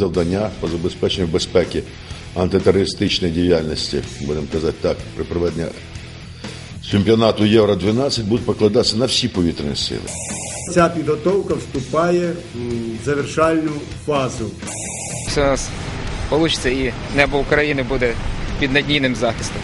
завдання по забезпеченню безпеки антитерористичної діяльності, будемо казати так, при проведенні чемпіонату Євро 12 будуть покладатися на всі повітряні сили. Ця підготовка вступає в завершальну фазу. все у нас вийде і небо України буде під надійним захистом.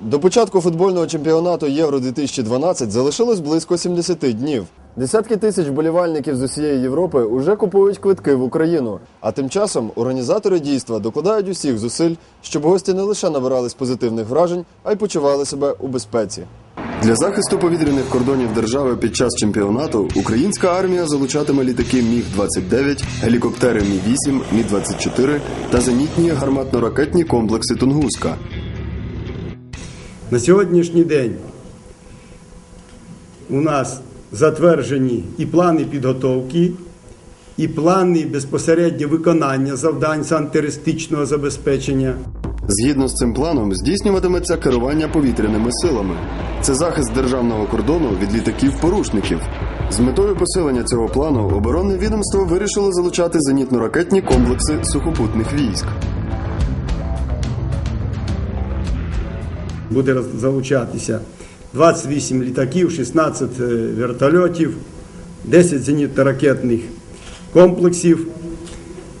До початку футбольного чемпіонату Євро 2012 залишилось близько 70 днів. Десятки тисяч болівальників з усієї Європи уже купують квитки в Україну. А тим часом організатори дійства докладають усіх зусиль, щоб гості не лише набирались позитивних вражень, а й почували себе у безпеці. Для захисту повітряних кордонів держави під час чемпіонату українська армія залучатиме літаки Міг-29, гелікоптери Мі-8, Мі-24 та зенітні гарматно-ракетні комплекси Тунгуска. На сьогоднішній день у нас затверджені і плани підготовки, і плани безпосередньо виконання завдань з антитерористичного забезпечення. Згідно з цим планом здійснюватиметься керування повітряними силами. Це захист державного кордону від літаків-порушників. З метою посилення цього плану оборонне відомство вирішило залучати зенітно-ракетні комплекси сухопутних військ. Буде залучатися 28 літаків, 16 е, вертольотів, 10 зенітно-ракетних комплексів.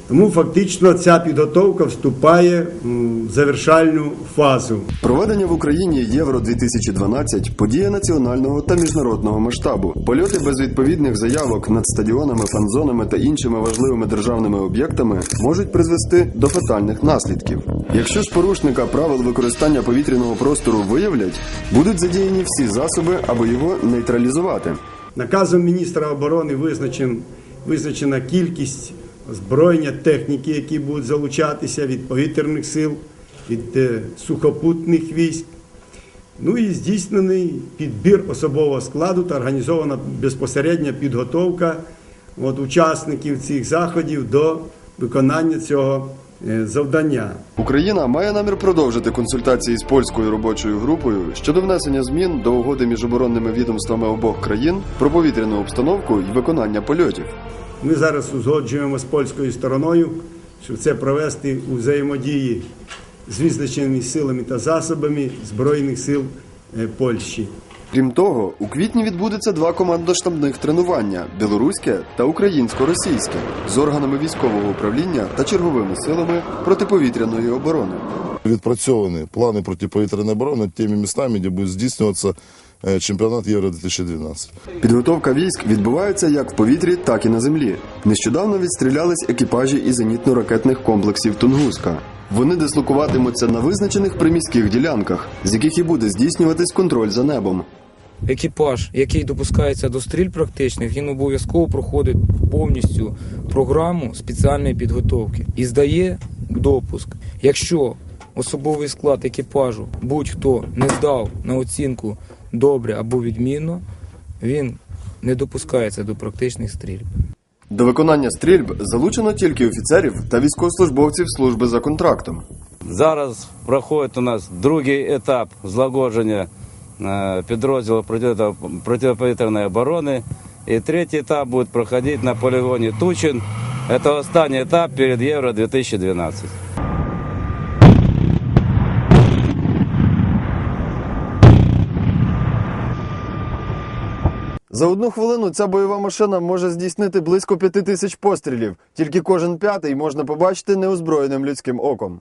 Тому фактично ця підготовка вступає в завершальну фазу. Проведення в Україні Євро 2012 подія національного та міжнародного масштабу. Польоти без відповідних заявок над стадіонами, фан-зонами та іншими важливими державними об'єктами можуть призвести до фатальних наслідків. Якщо ж порушника правил використання повітряного простору виявлять, будуть задіяні всі засоби, аби його нейтралізувати. Наказом міністра оборони визначен, визначена кількість озброєння техніки, які будуть залучатися від повітряних сил, від е, сухопутних військ. Ну і здійснений підбір особового складу та організована безпосередня підготовка от, учасників цих заходів до виконання цього е, завдання. Україна має намір продовжити консультації з польською робочою групою щодо внесення змін до угоди між оборонними відомствами обох країн про повітряну обстановку і виконання польотів. Ми зараз узгоджуємо з польською стороною, щоб це провести у взаємодії з визначеними силами та засобами Збройних сил е, Польщі. Крім того, у квітні відбудеться два командно-штабних тренування білоруське та українсько-російське з органами військового управління та черговими силами протиповітряної оборони. Відпрацьовані плани протиповітряної оборони тими містами, де буде здійснюватися е, чемпіонат Євро 2012. Підготовка військ відбувається як в повітрі, так і на землі. Нещодавно відстрілялись екіпажі із зенітно-ракетних комплексів Тунгуска. Вони дислокуватимуться на визначених приміських ділянках, з яких і буде здійснюватись контроль за небом. екіпаж, який допускається до стріль практичних, він обов'язково проходить повністю програму спеціальної підготовки і здає допуск. Якщо особовий склад екіпажу будь-хто не здав на оцінку добре або відмінно, він не допускається до практичних стрільб. До виконання стрільб залучено тільки офіцерів та військовослужбовців служби за контрактом. Зараз проходить у нас другий етап злагодження е, підрозділу протиповітряної оборони. І третій етап буде проходити на полігоні Тучин. Це останній етап перед Євро 2012. За одну хвилину ця бойова машина може здійснити близько п'яти тисяч пострілів. Тільки кожен п'ятий можна побачити неозброєним людським оком.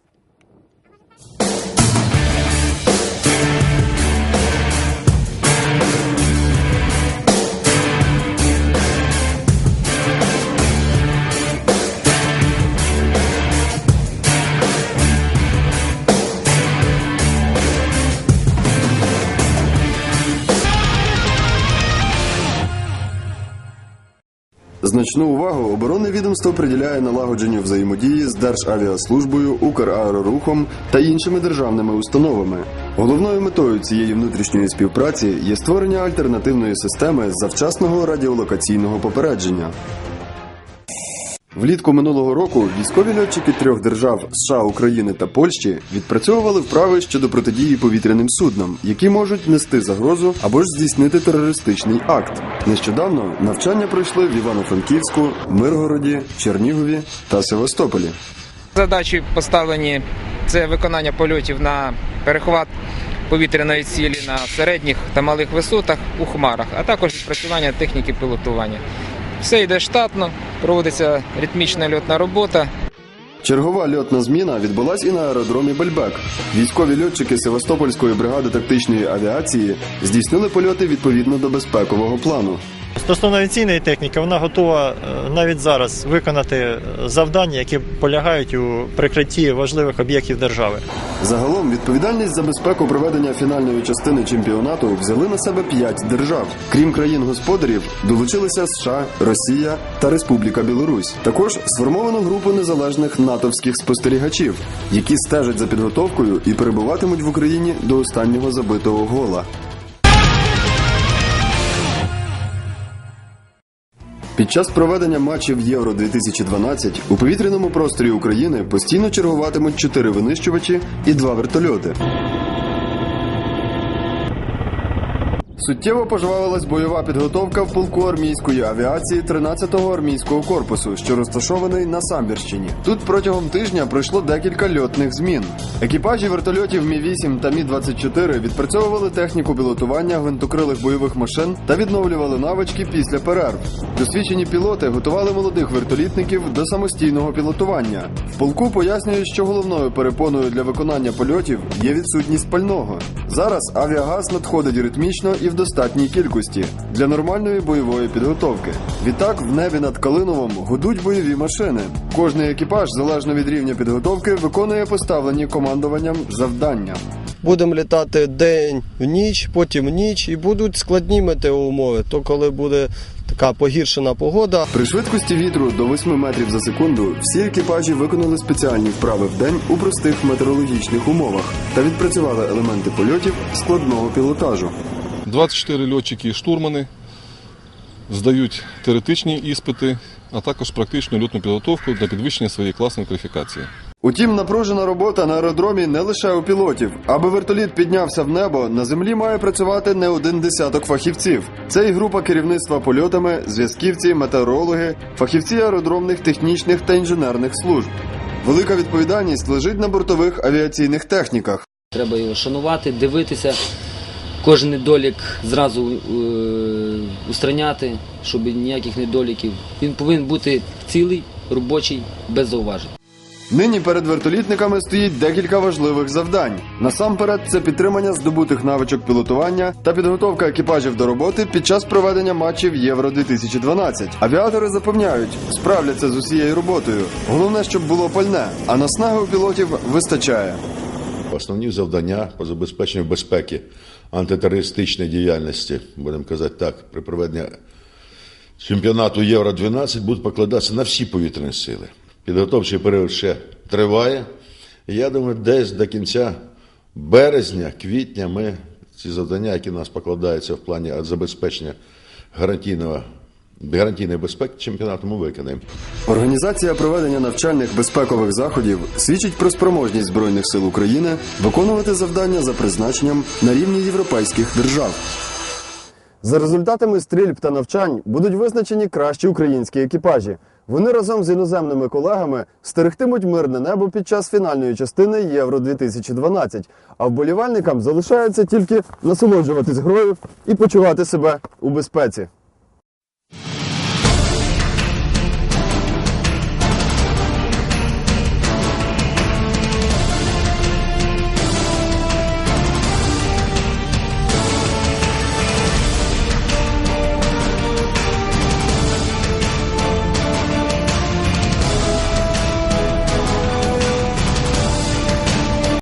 Значну увагу оборонне відомство приділяє налагодженню взаємодії з Державіаслужбою, Украерорухом та іншими державними установами. Головною метою цієї внутрішньої співпраці є створення альтернативної системи завчасного радіолокаційного попередження. Влітку минулого року військові льотчики трьох держав США, України та Польщі відпрацьовували вправи щодо протидії повітряним суднам, які можуть нести загрозу або ж здійснити терористичний акт. Нещодавно навчання пройшли в Івано-Франківську, Миргороді, Чернігові та Севастополі. Задачі поставлені це виконання польотів на перехват повітряної цілі на середніх та малих висотах у хмарах, а також відпрацювання техніки пілотування. Все йде штатно, проводиться ритмічна льотна робота. Чергова льотна зміна відбулась і на аеродромі Бельбек. Військові льотчики Севастопольської бригади тактичної авіації здійснили польоти відповідно до безпекового плану. Стосовно авіаційної техніки, вона готова е, навіть зараз виконати е, завдання, які полягають у прикритті важливих об'єктів держави. Загалом відповідальність за безпеку проведення фінальної частини чемпіонату взяли на себе п'ять держав. Крім країн-господарів, долучилися США, Росія та Республіка Білорусь. Також сформовано групу незалежних натовських спостерігачів, які стежать за підготовкою і перебуватимуть в Україні до останнього забитого гола. Під час проведення матчів Євро 2012 у повітряному просторі України постійно чергуватимуть чотири винищувачі і два вертольоти. Суттєво пожвавилась бойова підготовка в полку армійської авіації 13-го армійського корпусу, що розташований на Самбірщині. Тут протягом тижня пройшло декілька льотних змін. Екіпажі вертольотів Мі 8 та Мі 24 відпрацьовували техніку пілотування гвинтокрилих бойових машин та відновлювали навички після перерв. Досвідчені пілоти готували молодих вертолітників до самостійного пілотування. В полку пояснюють, що головною перепоною для виконання польотів є відсутність пального. Зараз авіагаз надходить ритмічно і в достатній кількості для нормальної бойової підготовки. Відтак в небі над Калиновом гудуть бойові машини. Кожний екіпаж, залежно від рівня підготовки, виконує поставлені командуванням завдання. Будемо літати день в ніч, потім в ніч, і будуть складні метеоумови. То коли буде така погіршена погода, При швидкості вітру до 8 метрів за секунду всі екіпажі виконали спеціальні вправи в день у простих метеорологічних умовах та відпрацювали елементи польотів складного пілотажу. 24 льотчики і штурмани здають теоретичні іспити, а також практичну льотну підготовку для підвищення своєї класної кваліфікації. Утім, напружена робота на аеродромі не лише у пілотів. Аби вертоліт піднявся в небо, на землі має працювати не один десяток фахівців. Це і група керівництва польотами, зв'язківці, метеорологи, фахівці аеродромних технічних та інженерних служб. Велика відповідальність лежить на бортових авіаційних техніках. Треба його шанувати, дивитися, кожен недолік зразу е, устраняти, щоб ніяких недоліків. Він повинен бути цілий, робочий, без зауважень. Нині перед вертолітниками стоїть декілька важливих завдань. Насамперед, це підтримання здобутих навичок пілотування та підготовка екіпажів до роботи під час проведення матчів Євро 2012. Авіатори запевняють, справляться з усією роботою. Головне, щоб було пальне, а наснаги у пілотів вистачає. Основні завдання по забезпеченню безпеки антитерористичної діяльності, будемо казати так, при проведенні чемпіонату Євро 12 будуть покладатися на всі повітряні сили. Підготовчий період ще триває. Я думаю, десь до кінця березня, квітня ми ці завдання, які на нас покладаються в плані забезпечення гарантійного, гарантійної безпеки чемпіонату, ми виконаємо. Організація проведення навчальних безпекових заходів свідчить про спроможність Збройних сил України виконувати завдання за призначенням на рівні європейських держав. За результатами стрільб та навчань будуть визначені кращі українські екіпажі. Вони разом з іноземними колегами стерегтимуть мирне небо під час фінальної частини Євро 2012. А вболівальникам залишається тільки насолоджуватись грою і почувати себе у безпеці.